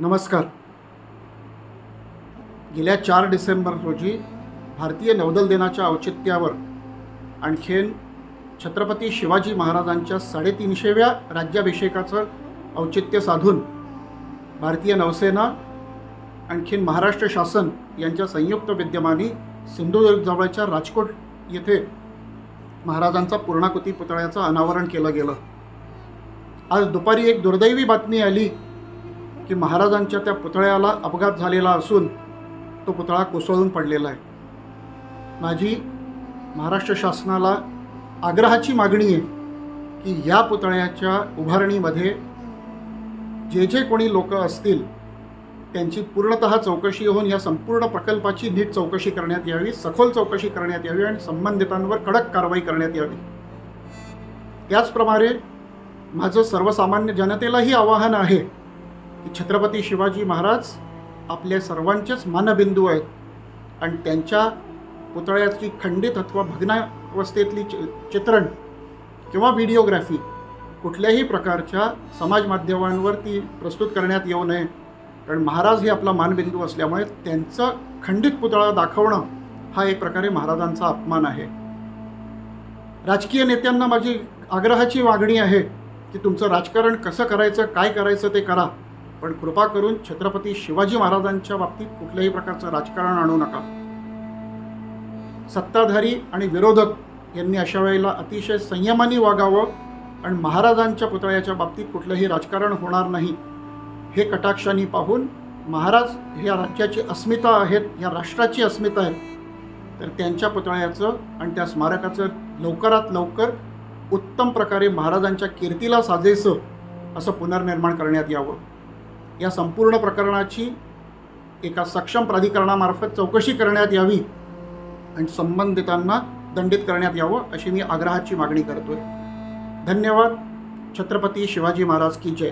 नमस्कार. गेल्या चार डिसेंबर रोजी भारतीय नौदल दिनाच्या औचित्यावर आणखीन छत्रपती शिवाजी महाराजांच्या साडेतीनशेव्या राज्याभिषेकाचं औचित्य साधून भारतीय नौसेना आणखीन महाराष्ट्र शासन यांच्या संयुक्त विद्यमाने सिंधुदुर्गजवळच्या राजकोट येथे महाराजांचा पूर्णाकृती पुतळ्याचं अनावरण केलं गेलं. आज दुपारी एक दुर्दैवी बातमी आली की महाराजांच्या त्या पुतळ्याला अपघात झालेला असून तो पुतळा कोसळून पडलेला आहे. माझी महाराष्ट्र शासनाला आग्रहाची मागणी आहे की या पुतळ्याच्या उभारणीमध्ये जे जे कोणी लोक असतील त्यांची पूर्णतः चौकशी होऊन या संपूर्ण प्रकल्पाची नीट चौकशी करण्यात यावी सखोल चौकशी करण्यात यावी आणि संबंधितांवर कडक कारवाई करण्यात यावी. त्याचप्रमाणे माझं सर्वसामान्य जनतेलाही आवाहन आहे छत्रपती शिवाजी महाराज आपल्या सर्वांचेच मानबिंदू आहेत. आणि त्यांच्या पुतळ्याची खंडित अथवा भग्नावस्थेतली चि चित्रण किंवा व्हिडिओग्राफी कुठल्याही प्रकारच्या समाज माध्यमांवर ती प्रस्तुत करण्यात येऊ नये. कारण महाराज हे आपला मानबिंदू असल्यामुळे त्यांचं खंडित पुतळा दाखवणं हा एक प्रकारे महाराजांचा अपमान आहे. राजकीय नेत्यांना माझी आग्रहाची मागणी आहे की तुमचं राजकारण कसं करायचं काय करायचं ते करा. पण कृपा करून छत्रपती शिवाजी महाराजांच्या बाबतीत कुठल्याही प्रकारचं राजकारण आणू नका. सत्ताधारी आणि विरोधक यांनी अशा वेळेला अतिशय संयमाने वागावं आणि महाराजांच्या पुतळ्याच्या बाबतीत कुठलंही राजकारण होणार नाही हे कटाक्षाने पाहून महाराज ह्या राज्याची अस्मिता आहेत या राष्ट्राची अस्मिता आहेत तर त्यांच्या पुतळ्याचं आणि त्या स्मारकाचं लवकरात लवकर उत्तम प्रकारे महाराजांच्या कीर्तीला साजेसं असं पुनर्निर्माण करण्यात यावं. या संपूर्ण प्रकरणाची एका सक्षम प्राधिकरणामार्फत चौकशी करण्यात यावी आणि संबंधितांना दंडित करण्यात यावं अशी मी आग्रहाची मागणी करतोय. धन्यवाद. छत्रपती शिवाजी महाराज की जय.